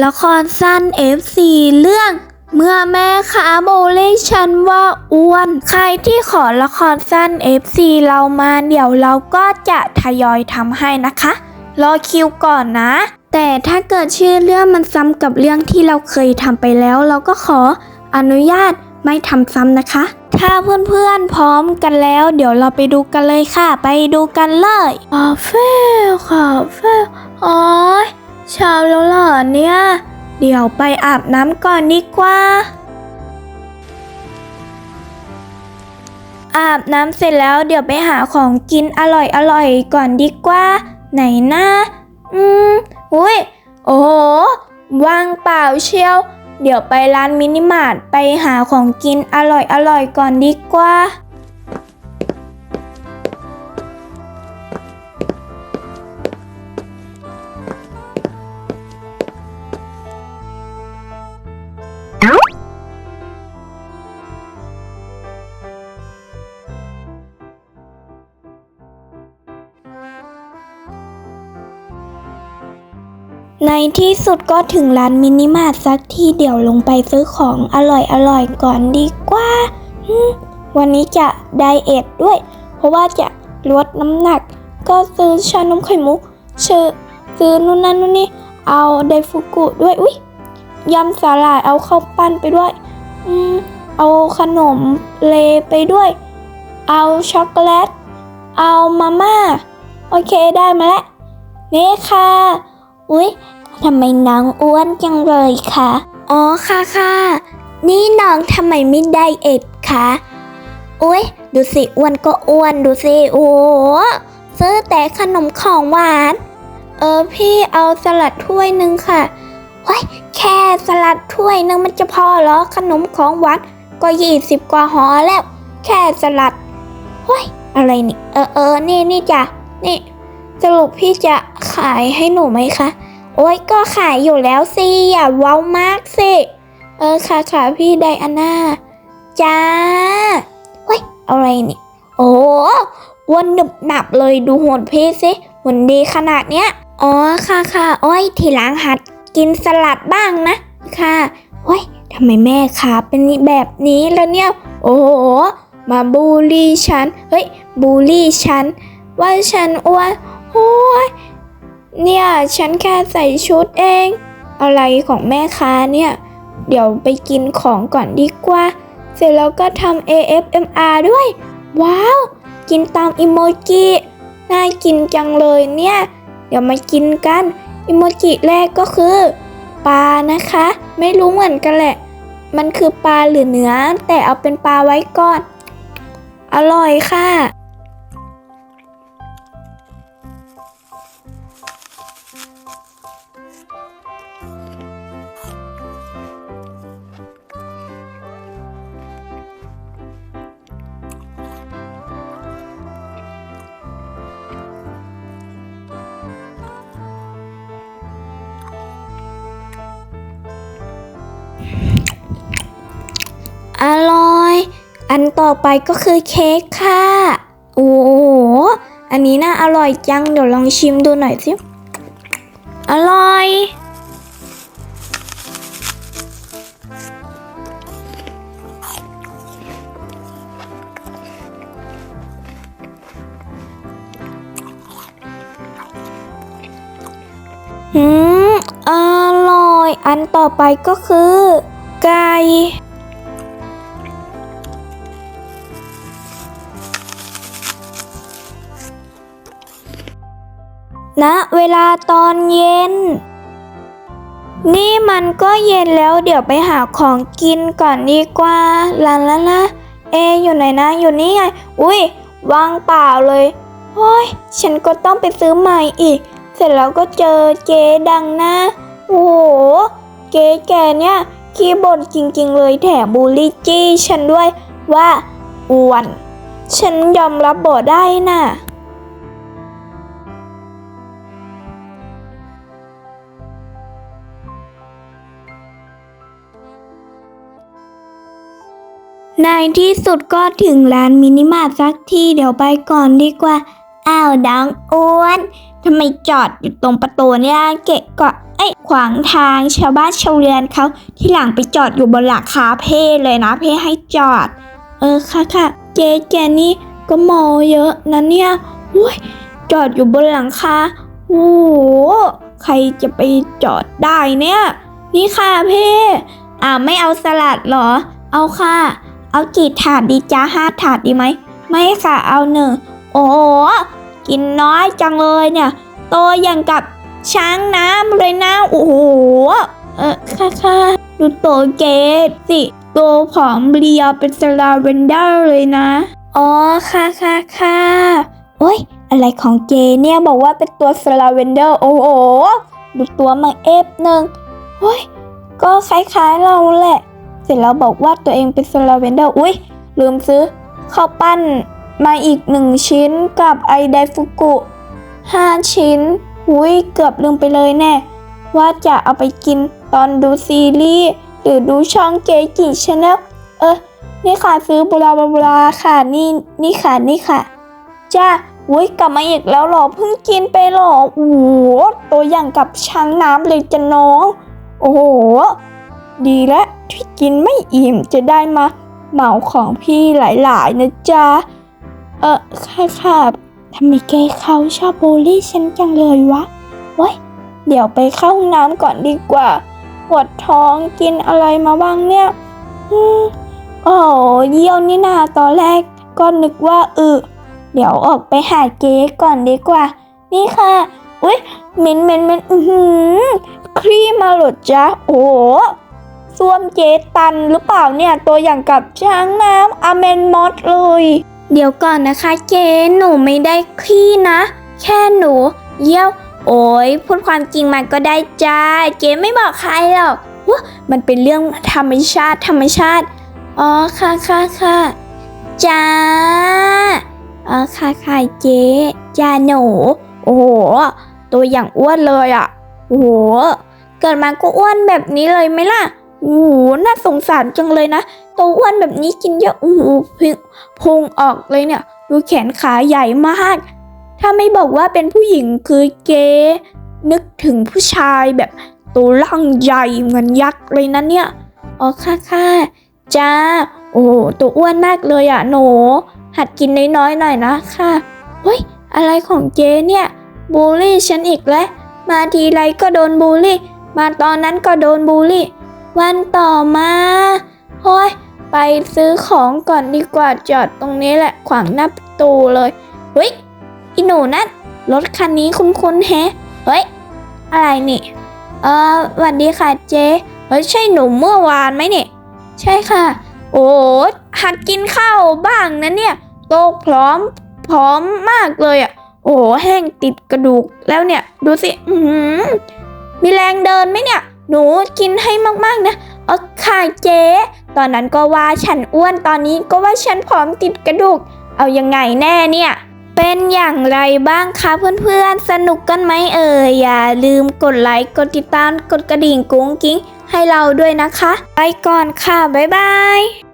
ละครสั้น FC เรื่อง เมื่อแม่ค้าโบเล่ฉันว่าอ้วน ใครที่ขอละครสั้น FC เรามาเดี๋ยวเราก็จะทยอยทำให้นะคะ รอคิวก่อนนะ แต่ถ้าเกิดชื่อเรื่องมันซ้ำกับเรื่องที่เราเคยทำไปแล้ว เราก็ขออนุญาตไม่ทำซ้ำนะคะ ถ้าเพื่อนๆพร้อมกันแล้ว เดี๋ยวเราไปดูกันเลยค่ะ ไปดูกันเลยคาเฟ่คาเฟ่โอ้ย เช้าแล้วเหรอเนี่ย เดี๋ยวไปอาบน้ำก่อนดีกว่า อาบน้ำเสร็จแล้วเดี๋ยวไปหาของกินอร่อยอร่อยก่อนดีกว่า ไหนนะอืมอุ้ยโอ้โหว่างเปล่าเชียว เดี๋ยวไปร้านมินิมาร์ทไปหาของกินอร่อยอร่อยก่อนดีกว่า ในที่สุดก็ถึงร้านมินิมาร์ทสักทีเดี๋ยวลงไปซื้อของอร่อยอร่อยก่อนดีกว่า วันนี้จะไดเอทด้วย เพราะว่าจะลดน้ำหนัก ก็ซื้อชานมไข่มุกชื่อซื้อนู่นนั่นนู่นนี่ เอาไดฟุกุด้วย อุ้ยยำสาหร่ายเอาข้าวปั้นไปด้วย อืม เอาขนมเลไปด้วย เอาช็อกโกแลต เอามาม่า โอเคได้มาแล้วนี่ค่ะ อุ๊ยทำไมน้องอ้วนจังเลยคะอ๋อค่ะค่ะนี่น้องทำไมไม่ไดเอทคะอุ๊ยดูสิอ้วนก็อ้วนดูสิโอ้โหซื้อแต่ขนมของหวาน เออพี่เอาสลัดถ้วยหนึ่งค่ะว้ยแค่สลัดถ้วยหนึ่งมันจะพอเหรอขนมของหวานก็ยี่สิบกว่าห่อแล้ว แค่สลัดเฮ้ยอะไรนี่ เออเออนี่นี่จ้ะนี่สรุปพี่จะขายให้หนูไหมคะ โอ๊ยก็ขายอยู่แล้วสิ อย่าเว้ามากสิ เออค่ะค่ะพี่ไดอาน่าจ้าเฮ้ยอะไรนี่โอ้อ้วันหนึบหนับเลยดูหุ่นพี่สิหุ่นดีขนาดเนี้ย อ๋อค่ะค่ะโอ้ยทีหลังหัดกินสลัดบ้างนะ ค่ะโอ้ยทำไมแม่ขาเป็นแบบนี้แล้วเนี่ย โอ้โห มาบูลลี่ฉัน เฮ้ย บูลลี่ฉัน ว่าฉันอ้วนโอ้ย เนี่ยฉันแค่ใส่ชุดเอง อะไรของแม่ค้าเนี่ย เดี๋ยวไปกินของก่อนดีกว่า เสร็จแล้วก็ทำ AFMR ด้วย ว้าว กินตามอิโมจิน่ากินจังเลยเนี่ย เดี๋ยวมากินกันอิโมจิแรกก็คือปลานะคะ ไม่รู้เหมือนกันแหละ มันคือปลาหรือเนื้อ แต่เอาเป็นปลาไว้ก่อน อร่อยค่ะ อร่อย อันต่อไปก็คือเค้กค่ะ โอ้โห อันนี้น่าอร่อยจัง เดี๋ยวลองชิมดูหน่อยสิ อร่อย อืม อร่อย อันต่อไปก็คือ ไก่ ณเวลาตอนเย็น นี่มันก็เย็นแล้วเดี๋ยวไปหาของกินก่อนดีกว่าลาลาลาเอะอยู่ไหนนะอยู่นี่ไง อุ้ยว่างเปล่าเลยโอ้ยฉันก็ต้องไปซื้อใหม่อีก เสร็จแล้วก็เจอเจ๊ดังน้าโอ้โห เจ๊แกเนี่ยขี้บ่นจริงๆเลยแถมบูลลี่จี้ฉันด้วยว่าอ้วน ฉันยอมรับบ่ได้น่ะ ในที่สุดก็ถึงร้านมินิมาร์ทสักทีเดี๋ยวไปก่อนดีกว่า อ้าวดังอ้วนทำไมจอดอยู่ตรงประตูเนี่ยเกะกะอ้ยขวางทางชาวบ้านชาวเรือนเขาที่หลังไปจอดอยู่บนหลังคาเพ่เลยนะ เพ่ให้จอด เออค่ะค่ะเจ๊แกนี่ก็มอเยอะนะเนี่ยอุ้ยจอดอยู่บนหลังคาโอ้โหใครจะไปจอดได้เนี่ย นี่ค่ะเพ่อ่าไม่เอาสลัดเหรอ เอาค่ะ เอากี่ถาดดีจ้าห้าถาดดีไหม ไม่ค่ะเอาหนึ่ง โอ้โหกินน้อยจังเลยเนี่ย โตอย่างกับช้างน้ำเลยนะ โอ้โห เออค่ะค่ะดูโตเกตสิตัวผอมเรียวเป็นสลาเวนเดอร์เลยนะ อ๋อ ค่ะค่ะค่ะโอ้ย อะไรของเจเนี่ยบอกว่าเป็นตัวสลาเวนเดอร์ โอ้โห ดูตัวมังเอฟหนึ่งโอ้ย ก็คล้ายๆเราแหละ เสร็จแล้วบอกว่าตัวเองเป็นสลาเวนเดอร์อุ้ยลืมซื้อข้าวปั้นมาอีกหนึ่งชิ้นกับไอไดฟุกุห้าชิ้นอุ้ยเกือบลืมไปเลยแน่ว่าจะเอาไปกินตอนดูซีรีส์หรือดูช่องเกจิชาแนลเออนี่ค่ะซื้อบุราบุราค่ะนี่นี่ค่ะนี่ค่ะจ้าอุ้ยกลับมาอีกแล้วหรอเพิ่งกินไปหรอโอ้โหตัวอย่างกับช้างน้ำเลยจ้ะน้อง โอ้โห ดีแล้วที่กินไม่อิ่มจะได้มาเหมาของพี่หลายๆนะจ๊ะ เออค่ะค่ะทำไมแกเขาชอบบูลลี่ฉันจังเลยวะเว้ยเดี๋ยวไปเข้าห้องน้ำก่อนดีกว่า ปวดท้องกินอะไรมาบ้างเนี่ยอืมโอ้เยี่ยวนี่นาตอนแรกก็นึกว่าอึเดี๋ยวออกไปหาเก๊ก่อนดีกว่า นี่ค่ะ อุ้ยเหม็นเหม็นเหม็นอือหือครีมมาหลดจ้ะโอ้ ส้วมเจตันหรือเปล่าเนี่ย ตัวอย่างกับช้างน้ำอเมนมอสเลย เดี๋ยวก่อนนะคะเจ๊หนูไม่ได้ขี้นะ แค่หนู เยี่ยว โอ้ยพูดความจริงมันก็ได้จ้า เจ๊ไม่บอกใครหรอกวะมันเป็นเรื่องธรรมชาติธรรมชาติ อ๋อค่ะค่ะค่ะจ้าอ๋อค่ะค่ะเจ๊จ้าหนู โอ้โห ตัวอย่างอ้วนเลยอะ โอ้โห เกิดมาก็อ้วนแบบนี้เลยไหมล่ะ โอ้โหน่าสงสารจังเลยนะตัวอ้วนแบบนี้กินเยอะโอ้โหพุงพุงออกเลยเนี่ย ดูแขนขาใหญ่มาก ถ้าไม่บอกว่าเป็นผู้หญิงคือเกย์นึกถึงผู้ชายแบบตัวร่างใหญ่เหมือนยักษ์เลยนะเนี่ยอ๋อค่ะค่ะจ้า โอ้โหตัวอ้วนมากเลยอะหนู หัดกินน้อยๆหน่อยนะค่ะเฮ้ย อะไรของเจเนี่ยบูลลี่ฉันอีกแล้ว มาทีไรก็โดนบูลลี่ มาตอนนั้นก็โดนบูลลี่ วันต่อมาโอ้ยไปซื้อของก่อนดีกว่าจอดตรงนี้แหละขวางหน้าประตูเลยเฮ้ยอีหนูนั่นรถคันนี้คุ้นๆแฮะเฮ้ยอะไรนี่เออสวัสดีค่ะเจ๊เฮ้ยใช่หนูเมื่อวานไหมเนี่ย ใช่ค่ะ โอ้หัดกินข้าวบ้างนะเนี่ยโตพร้อมพร้อมมากเลยอะ โอ้โหแห้งติดกระดูกแล้วเนี่ย ดูสิ อือหือมีแรงเดินไหมเนี่ย หนูกินให้มากๆนะเออค่ะเจ๊ ตอนนั้นก็ว่าฉันอ้วน ตอนนี้ก็ว่าฉันผอมติดกระดูก เอายังไงแน่เนี่ย เป็นอย่างไรบ้างคะเพื่อนๆ สนุกกันไหมเอ่ย อย่าลืมกดไลค์ กดติดตาม กดกระดิ่งกุ้งกิ้งให้เราด้วยนะคะ ไปก่อนค่ะ บ๊ายบาย